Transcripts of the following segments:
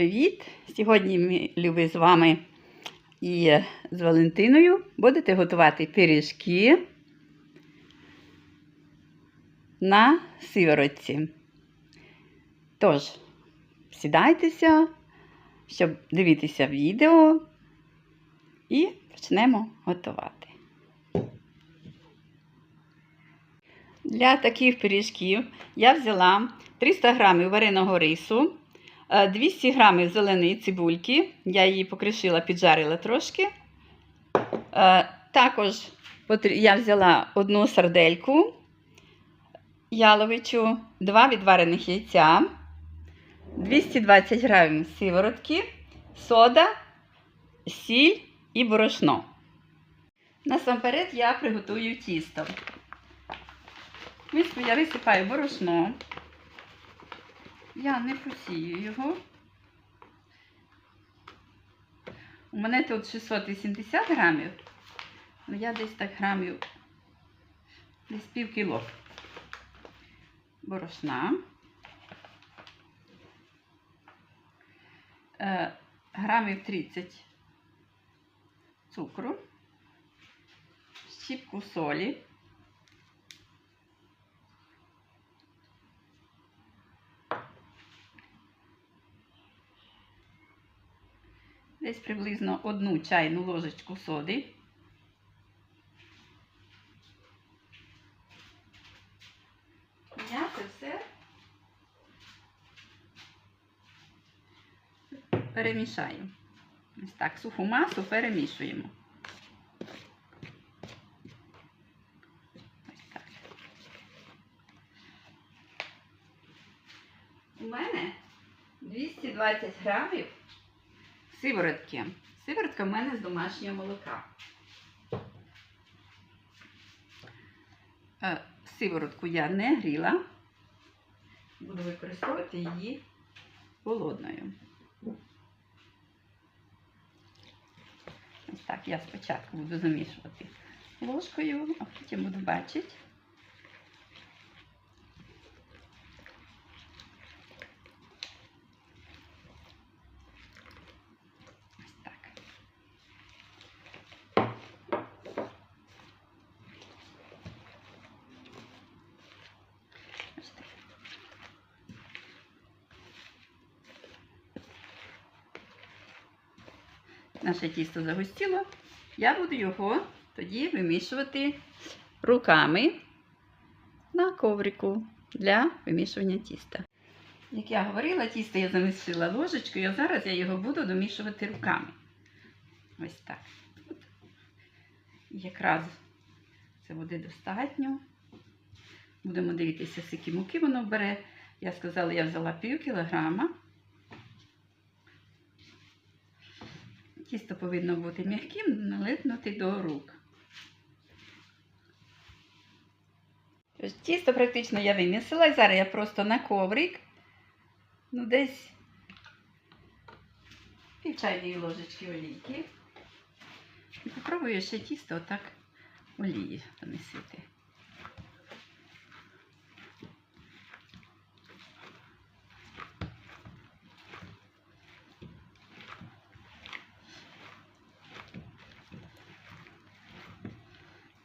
Привіт! Сьогодні ми, з вами і з Валентиною будете готувати пиріжки на сиворотці. Тож, сідайтеся, щоб дивитися відео і почнемо готувати. Для таких пиріжків я взяла 300 г вареного рису, 200 г зеленої цибульки, я її покришила, піджарила трошки. Е, Також я взяла одну сардельку яловичу, два відварених яйця, 220 г сиворотки, сода, сіль і борошно. Насамперед я приготую тісто. В миску я висипаю борошно. Я не просію його. У мене тут 680 грамів, але я десь так грамів, десь пів кіло борошна. Е, грамів 30 цукру, щіпку солі. Десь приблизно одну чайну ложечку соди. Це все перемішаю. Ось так, суху масу перемішуємо. Ось так. У мене 220 грамів сиворотки. Сиворотка в мене з домашнього молока. Е, Сиворотку я не гріла. Буду використовувати її холодною. Ось так я спочатку буду замішувати ложкою, а потім буду бачити. Наше тісто загустіло. Я буду його тоді вимішувати руками на коврику для вимішування тіста. Як я говорила, тісто я замісила ложечкою, а зараз я його буду домішувати руками. Ось так. От. Якраз це буде достатньо. Будемо дивитися, скільки муки воно бере. Я сказала, я взяла пів кілограма. Тісто повинно бути м'яким, налипнути до рук. Тісто практично я вимісила, зараз я просто на коврик, ну десь пів ложечки олійки. І попробую ще тісто отак олії помісити.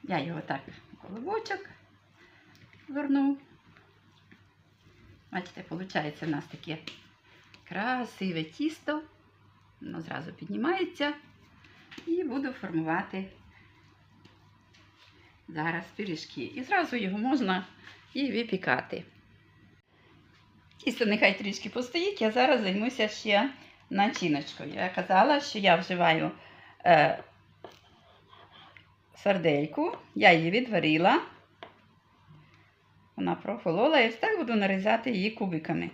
Я його так в колобочок зверну. Бачите, виходить у нас таке красиве тісто. Воно зразу піднімається. І буду формувати зараз пиріжки. І зразу його можна і випікати. Тісто нехай трішки постоїть, я зараз займуся ще начиночкою. Я казала, що я вживаю е, сардельку, я її відварила. Вона прохолола і ось так буду нарізати її кубиками.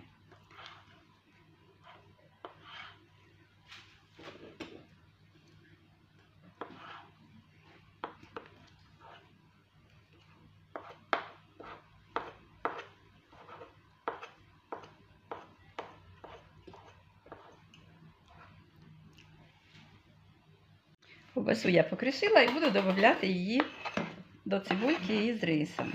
Ковбасу я покришила і буду додати її до цибульки із рисом.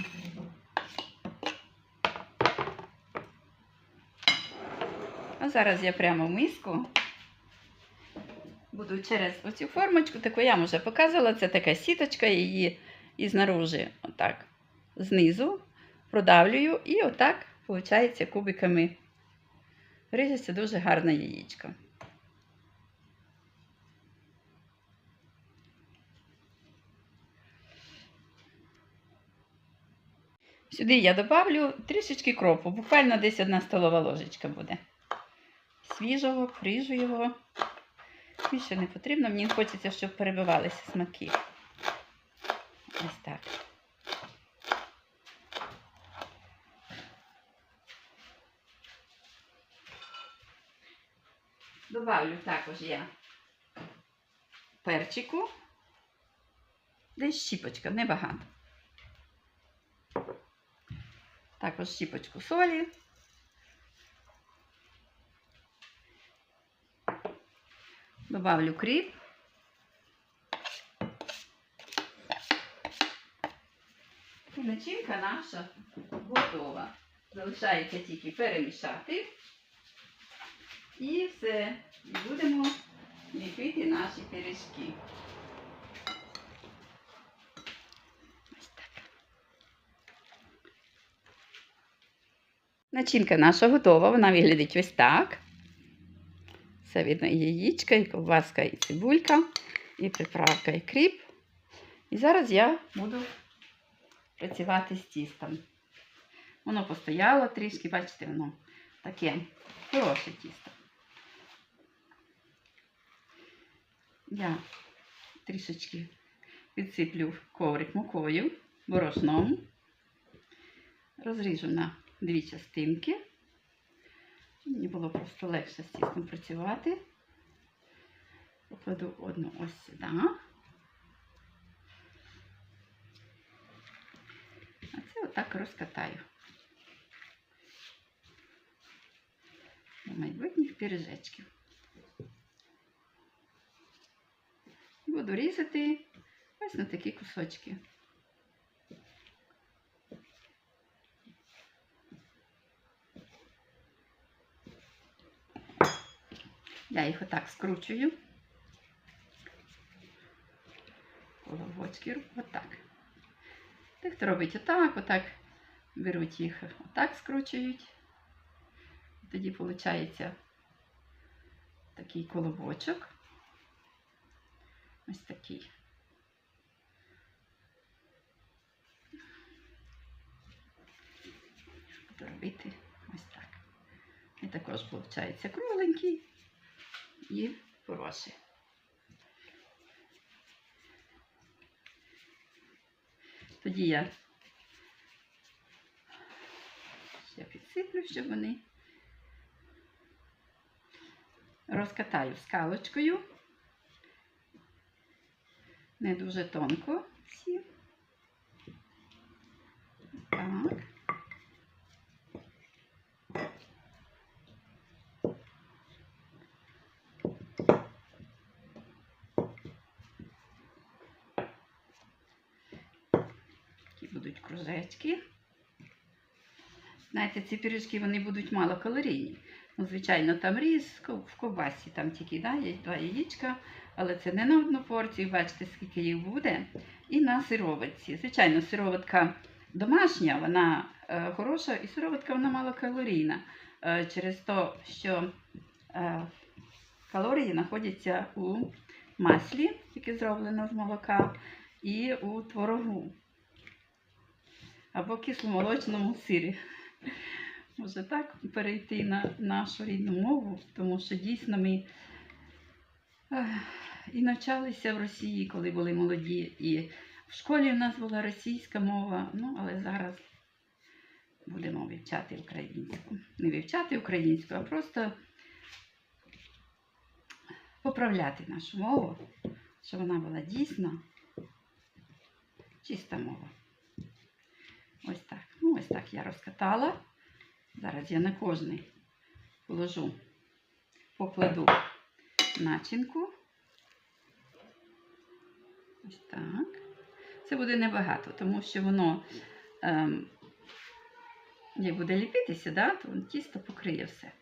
А зараз я прямо в миску буду через оцю формочку, таку я вам вже показувала, це така сіточка, її і знаружи, отак, знизу продавлюю і отак, виходить, кубиками. Ріжеться дуже гарне яєчко. Сюди я добавлю трішечки кропу, буквально десь одна столова ложечка буде. Свіжого, ріжу його. Більше не потрібно, мені хочеться, щоб перебивалися смаки. Ось так. Добавлю також я перчику. Десь щіпочка, небагато. Також щіпочку солі. Добавлю кріп. І начинка наша готова. Залишається тільки перемішати. І все. Будемо ліпити наші пиріжки. Начинка наша готова, вона виглядить ось так. Це видно і яєчка, і ковбаска, і цибулька, і приправка, і кріп. І зараз я буду працювати з тістом. Воно постояло трішки, бачите, воно таке хороше тісто. Я трішечки підсиплю коврик мукою, борошном, розріжу на дві частинки. Мені було просто легше з тістом працювати. Покладу одну ось сюди. А це отак розкатаю. Для майбутніх пиріжечків. Буду різати ось на такі кусочки. Я їх отак скручую. Колобочки отак. Тих, хто робить отак, отак беруть їх, отак скручують. Тоді виходить такий колобочок. Ось такий. Буду робити ось так. І також виходить кругленький і хороший. Тоді я ще підсиплю, щоб вони розкатаю скалочкою. Не дуже тонко всі. Так. Такі будуть. Знаєте, ці пиріжки вони будуть малокалорійні. Ну, звичайно, там різ в ковбасі, там тільки да, є два яєчка, але це не на одну порцію, бачите, скільки їх буде. І на сироватці. Звичайно, сироватка домашня, вона е, хороша, і сироватка вона малокалорійна. Е, через те, що е, калорії знаходяться у маслі, яке зроблено з молока, і у творогу або кисломолочному сирі. Може так перейти на нашу рідну мову, тому що дійсно ми і навчалися в Росії, коли були молоді, і в школі в нас була російська мова, ну але зараз будемо вивчати українську. Не вивчати українську, а просто поправляти нашу мову, щоб вона була дійсно чиста мова. Ось так я розкатала. Зараз я на кожний положу, покладу начинку. Ось так. Це буде небагато, тому що воно, ем, як буде ліпитися, да, то тісто покриє все.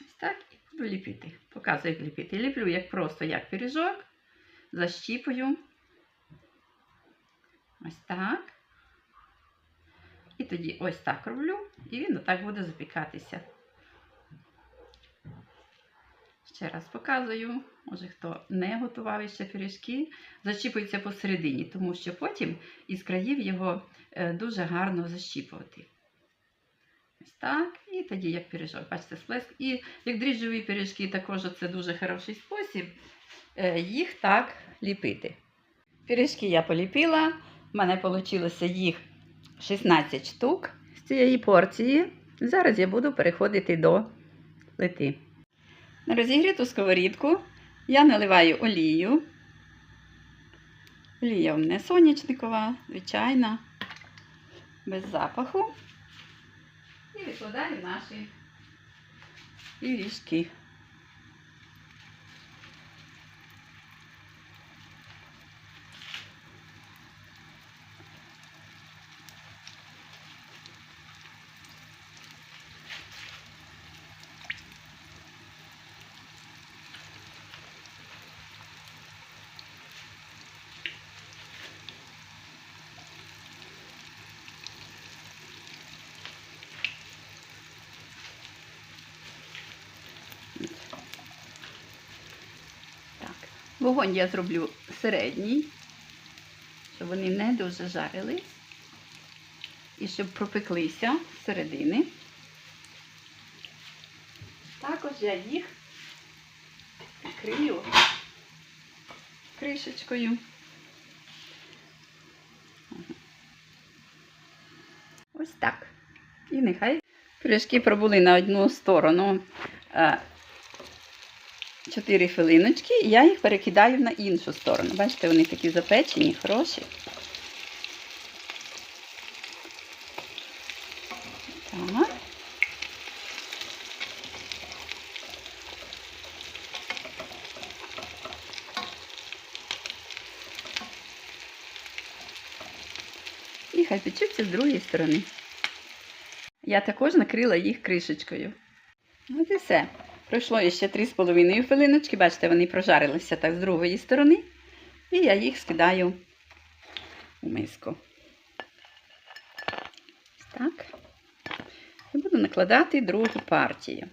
Ось так. Буду. Показую, як ліпити. Ліплю як просто як пиріжок. Защіпую. Ось так. І тоді ось так роблю, і він отак буде запікатися. Ще раз показую, може хто не готував ще пиріжки, зачіпується посередині, тому що потім із країв його е, дуже гарно защіпувати. Так. І тоді як пиріжок, бачите, сплеск. І як дріжджові пиріжки, також це дуже хороший спосіб е, їх так ліпити. Пиріжки я поліпила. У мене вийшло їх 16 штук з цієї порції. Зараз я буду переходити до плити. На розігріту сковорідку я наливаю олію. Олія у мене сонячникова, звичайна, без запаху. І викладаю наші пиріжки. Так. Вогонь я зроблю середній, щоб вони не дуже жарились. І щоб пропеклися з середини. Також я їх крию кришечкою. Ось так. І нехай пиріжки пробули на одну сторону. Е, 4 хвилиночки, я їх перекидаю на іншу сторону. Бачите, вони такі запечені, хороші. І хай печуться з другої сторони. Я також накрила їх кришечкою. От і все. Пройшло ще 3,5 хвилиночки. Бачите, вони прожарилися так з другої сторони. І я їх скидаю у миску. Так. І буду накладати другу партію.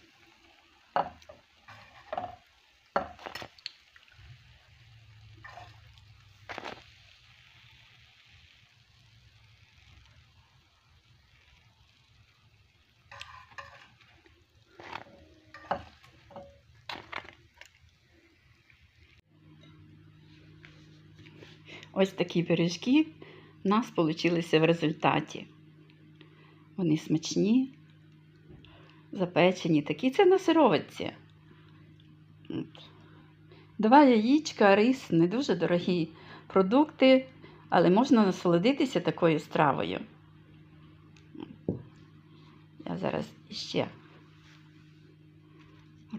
Ось такі пиріжки в нас вийшли в результаті. Вони смачні, запечені, такі це на сировиці. Два яєчка, рис не дуже дорогі продукти, але можна насолодитися такою стравою. Я зараз іще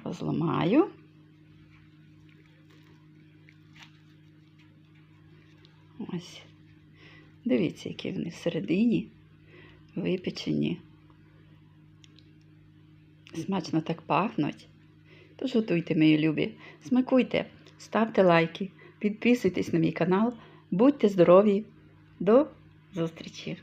розламаю. Ось. Дивіться, які вони всередині випечені. Смачно так пахнуть. Тож готуйте, мої любі. Смакуйте, ставте лайки, підписуйтесь на мій канал. Будьте здорові. До зустрічі!